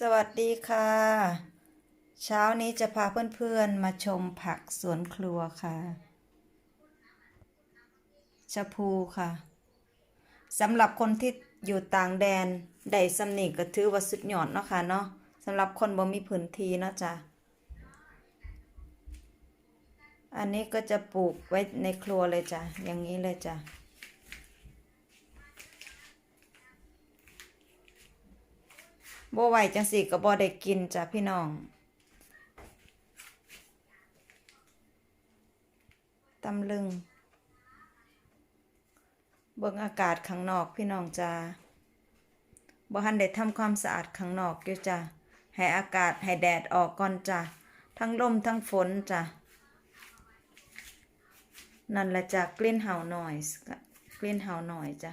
สวัสดีค่ะ เช้านี้จะพาเพื่อนๆมาชมผักสวนครัวค่ะชะพูค่ะสำหรับคนที่อยู่ต่างแดนได้สำนีก็ถือว่าสุดยอดเนาะค่ะเนาะสำหรับคนบ่มีพื้นที่เนาะจ้ะอันนี้ก็จะปลูกไว้ในครัวเลยจ้ะอย่างนี้เลยจ้ะ บ่ไหวจังสิก็บ่ได้กินจ้ะพี่น้องตำลึง เบิ่งอากาศข้างนอกพี่น้องจ้าบ่ทันได้ทำความสะอาดข้างนอกอยู่จ้ะให้อากาศให้แดดออกก่อนจ้ะทั้งลมทั้งฝนจ้ะนั่นละจ้ะกลิ่นเห่าหน่อยกลิ่นเห่าหน่อยจ้ะ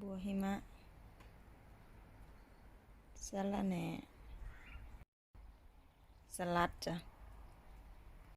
บัวหิมะสละแหน่สลัดจ้ะ